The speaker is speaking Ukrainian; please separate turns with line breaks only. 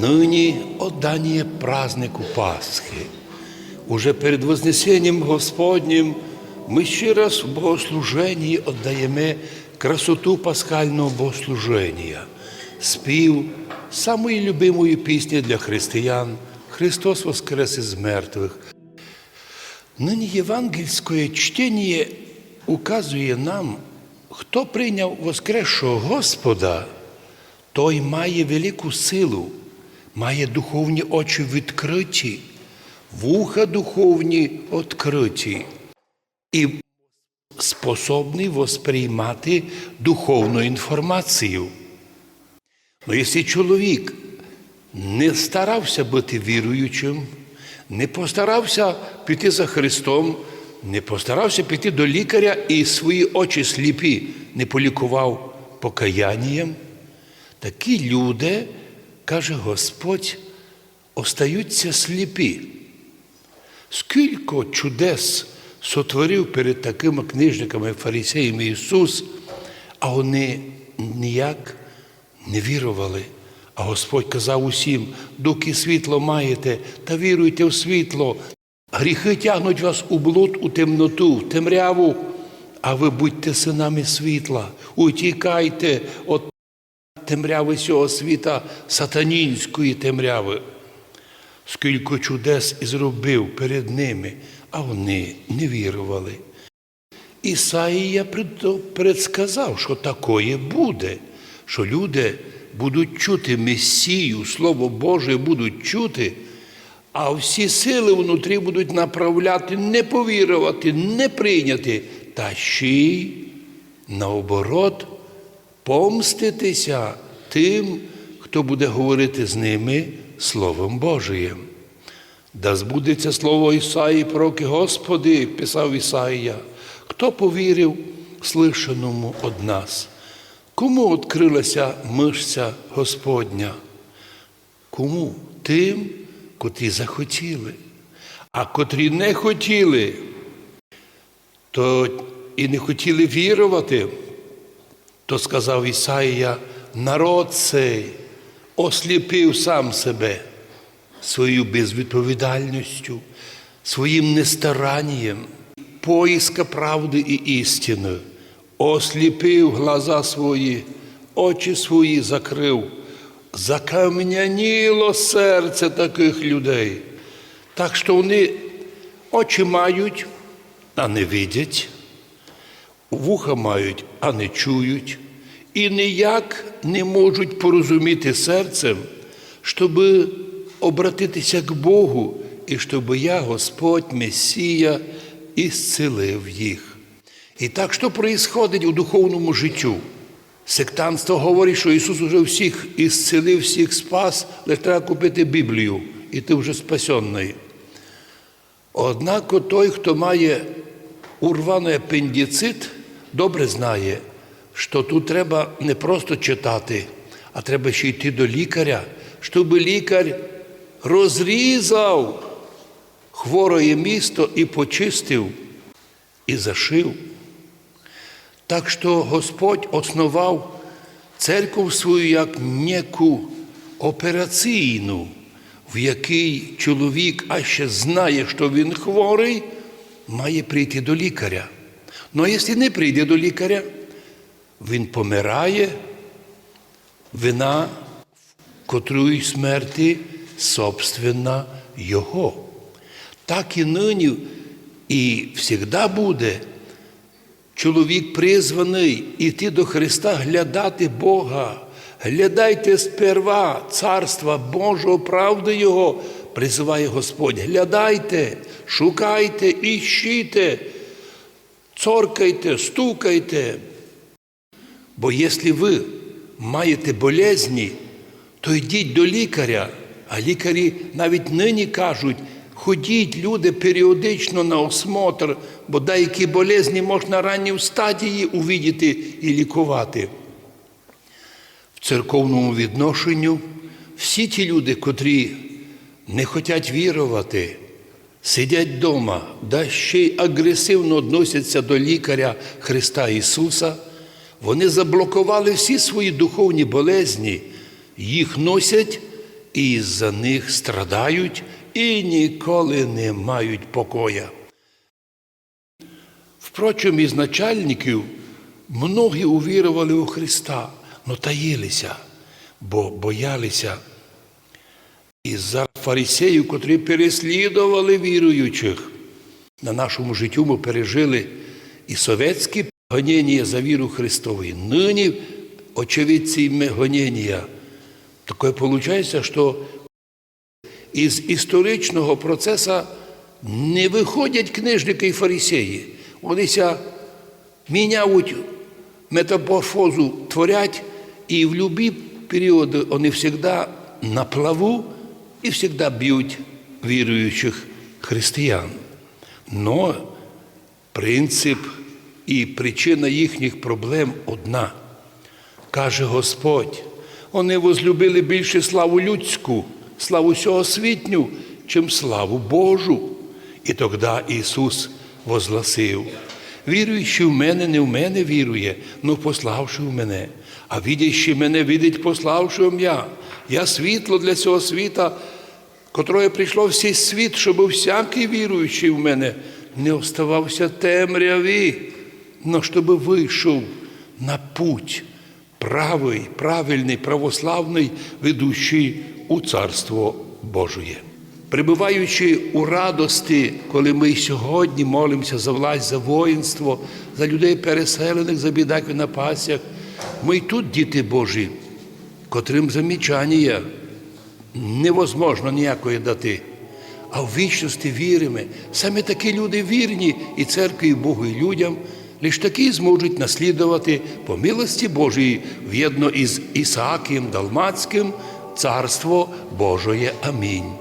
Нині отдання празднику Пасхи. Уже перед Вознесенням Господнім ми ще раз в богослуженні віддаємо красоту пасхального богослуження, спів самої любимої пісні для християн Христос Воскрес із мертвих. Нині євангельське чтення указує нам, хто прийняв Воскресшого Господа, той має велику силу, має духовні очі відкриті, вуха духовні відкриті і способний восприймати духовну інформацію. Ну, якщо чоловік не старався бути віруючим, не постарався піти за Христом, не постарався піти до лікаря і свої очі сліпі не полікував покаянням, такі люди, каже Господь, остаються сліпі. Скільки чудес сотворив перед такими книжниками, фарисеями Ісус, а вони ніяк не вірували. А Господь казав усім, доки світло маєте, та віруйте в світло. Гріхи тягнуть вас у блуд, у темноту, в темряву, а ви будьте синами світла, утікайте від темряви цього світа, сатанінської темряви. Скільки чудес і зробив перед ними, а вони не вірували. Ісаїя предсказав, що такое буде, що люди будуть чути Месію, Слово Боже будуть чути, а всі сили внутрі будуть направляти, не повірувати, не прийняти, та ще й наоборот помститися тим, хто буде говорити з ними Словом Божиєм. Да збудеться слово Ісаї, пророки Господи, писав Ісаїя, хто повірив слишаному од нас? Кому відкрилася мишця Господня? Кому? Тим, котрі захотіли. А котрі не хотіли, то і не хотіли вірувати, то сказав Ісаїя, народ цей осліпив сам себе своєю безвідповідальністю, своїм нестаранням, поиска правди і істини, осліпив глаза свої, очі свої закрив, закам'яніло серце таких людей. Так що вони очі мають, а не видять, вуха мають, а не чують, і ніяк не можуть порозуміти серцем, щоб обратитися к Богу, і щоб я, Господь, Месія, ісцелив їх. І так, що происходить у духовному життю? Сектантство говорить, що Ісус уже всіх ісцелив, всіх спас, лише треба купити Біблію, і ти вже спасенний. Однак той, хто має урваний апендицит, добре знає, що тут треба не просто читати, а треба ще йти до лікаря, щоб лікар розрізав хворе місто і почистив, і зашив. Так що Господь основав церкву свою як неку операційну, в якій чоловік, а ще знає, що він хворий, має прийти до лікаря. Ну а якщо не прийде до лікаря, він помирає, вина котрої смерті собственна Його. Так і нині і завжди буде. Чоловік призваний іти до Христа, глядати Бога. Глядайте сперва Царства Божого, правди Його, призиває Господь. Глядайте, шукайте, іщите, цоркайте, стукайте. Бо якщо ви маєте болезні, то йдіть до лікаря, а лікарі навіть нині кажуть, ходіть, люди, періодично на осмотр, бо деякі болезні можна ранні в стадії увідіти і лікувати. В церковному відношенню всі ті люди, котрі не хочуть вірувати, сидять вдома, да ще й агресивно відносяться до лікаря Христа Ісуса, вони заблокували всі свої духовні болезні, їх носять і за них страдають і ніколи не мають покоя. Впрочем, із начальників многі увірували у Христа, но таїлися, бо боялися. І за фарисеїв, котрі переслідували віруючих. На нашому життю ми пережили і совєтські гоніння за віру Христову. Нині очевидці гоніння. Таке виходить, що із історичного процесу не виходять книжники і фарисеї. Вони міняють метаморфозу, творять, і в будь-які періоди вони завжди на плаву і завжди б'ють віруючих християн. Но принцип і причина їхніх проблем одна. Каже Господь, вони возлюбили більше славу людську, славу всього світню, чим славу Божу. І тоді Ісус возгласив, віруючи в мене, не в мене вірує, но пославши в мене, а видящий мене, видить пославши я. Я світло для цього світа, котроє прийшло в цей світ, щоб всякий віруючий в мене не оставався темряві, но щоб вийшов на путь правий, правильний, православний, ведучий у Царство Божоє. Прибуваючи у радості, коли ми сьогодні молимося за власть, за воїнство, за людей переселених, за бідаків на пасях, ми й тут, діти Божі, котрим замічання невозможно ніякої дати. А в вічності віримо. Саме такі люди вірні і церкві, і Богу, і людям, лише такі зможуть наслідувати по милості Божої в'єдно із Ісааком Далмацьким Царство Божоє. Амінь.